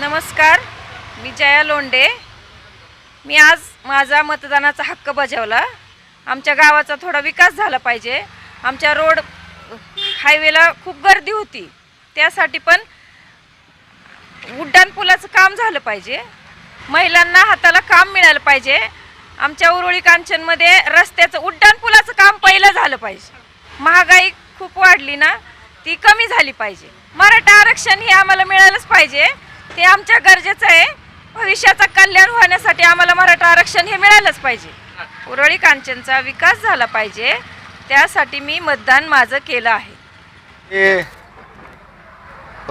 नमस्कार मी जया लोंडे मी आज माझा मतदानाचा हक्क बजावला. आमच्या गावाचा थोडा विकास झाला पाहिजे. आमच्या रोड हायवेला खूप गर्दी होती. त्यासाठी पण उड्डाणपुलाचं काम झालं पाहिजे. महिलांना हाताला काम मिळालं पाहिजे. आमच्या उरुळी कांचनमध्ये रस्त्याचं उड्डाणपुलाचं काम पहिलं झालं पाहिजे. महागाई खूप वाढली ना ती कमी झाली पाहिजे. मराठा आरक्षण हे आम्हाला मिळालंच पाहिजे. ते आमच्या गरजेचं आहे. भविष्याचा कल्याण होण्यासाठी आम्हाला मराठा आरक्षण हे मिळालंच पाहिजे. उरळी कांचनचा विकास झाला पाहिजे. त्यासाठी मी मतदान माझं केलं आहे. मी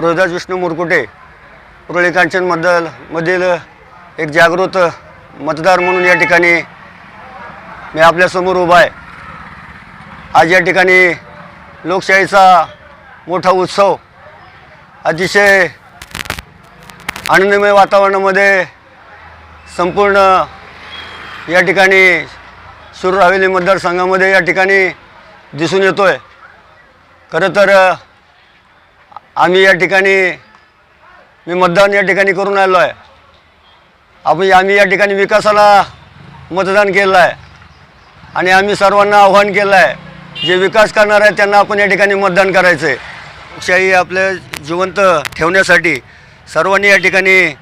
रोहिदास विष्णू मुरकुटे उरळी कांचनबद्दल मधील एक जागृत मतदार म्हणून या ठिकाणी मी आपल्यासमोर उभा आहे. आज या ठिकाणी लोकशाहीचा मोठा उत्सव अतिशय आनंदमय वातावरणामध्ये संपूर्ण या ठिकाणी सुरू हवेली मतदारसंघामध्ये या ठिकाणी दिसून येतो आहे खरं तर आम्ही या ठिकाणी मी मतदान या ठिकाणी करून आलो आहे. आपण आम्ही या ठिकाणी विकासाला मतदान केलं आहे. आणि आम्ही सर्वांना आव्हान केलं आहे जे विकास करणार आहे त्यांना आपण या ठिकाणी मतदान करायचं आहे लोकशाही आपल्या जिवंत ठेवण्यासाठी सर्वांनी या ठिकाणी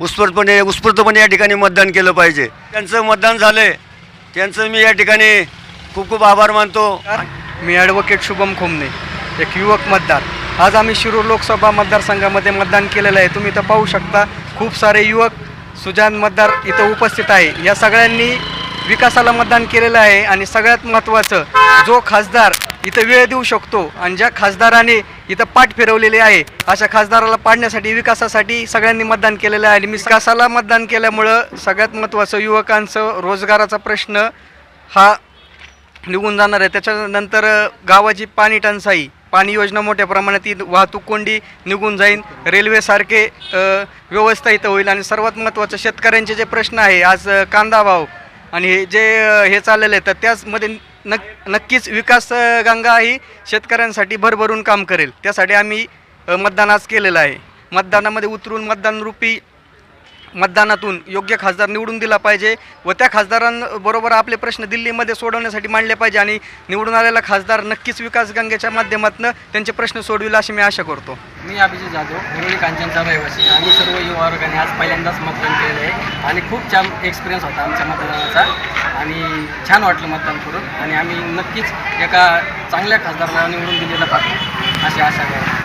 उत्स्फूर्तपणे उत्स्फूर्तपणे या ठिकाणी मतदान केलं पाहिजे. त्यांचं मतदान झालं आहे त्यांचं मी या ठिकाणी खूप खूप आभार मानतो. मी ॲडव्होकेट शुभम खोमने एक युवक मतदार. आज आम्ही शिरूर लोकसभा मतदारसंघामध्ये मतदान केलेलं आहे. तुम्ही इथं पाहू शकता खूप सारे युवक सुजान मतदार इथं उपस्थित आहे. या सगळ्यांनी विकासाला मतदान केलेलं आहे आणि सगळ्यात महत्त्वाचं जो खासदार इथं वेळ देऊ शकतो. आणि ज्या खासदाराने इथं पाठ फिरवलेली आहे अशा खासदाराला पाडण्यासाठी विकासासाठी सगळ्यांनी मतदान केलेलं आहे. आणि विकासाला मतदान केल्यामुळं सगळ्यात महत्त्वाचं युवकांचं रोजगाराचा प्रश्न हा निघून जाणार आहे. त्याच्यानंतर गावाची पाणी टंचाई पाणी योजना मोठ्या प्रमाणात ती वाहतूक कोंडी निघून जाईल रेल्वेसारखे व्यवस्था इथं होईल. आणि सर्वात महत्त्वाचं शेतकऱ्यांचे जे प्रश्न आहे आज कांदा भाव आणि हे जे हे चाललेलं आहे तर त्याचमध्ये नक नक्कीच विकास अ, गंगा ही शेतकऱ्यांसाठी भरभरून काम करेल. त्यासाठी आम्ही अ, मतदान आज केलेलं आहे. मतदानामध्ये उतरून मतदानरूपी मतदानातून योग्य खासदार निवडून दिला पाहिजे व त्या खासदारांबरोबर आपले प्रश्न दिल्लीमध्ये सोडवण्यासाठी मांडले पाहिजे आणि निवडून आलेला खासदार नक्कीच विकास गंगेच्या माध्यमातून त्यांचे प्रश्न सोडविल अशी मी आशा करतो. मी अभिजित जाधव हुरळी कांचनचा रहिवासी. आम्ही सर्व युवा वर्गाने आज पहिल्यांदाच मतदान केलेलं आहे आणि खूप छान एक्सपिरियन्स होता आमच्या मतदानाचा आणि छान वाटलं मतदान करून आणि आम्ही नक्कीच एका चांगल्या खासदाराला निवडून दिलेलं पाहतो अशी आशा आहे.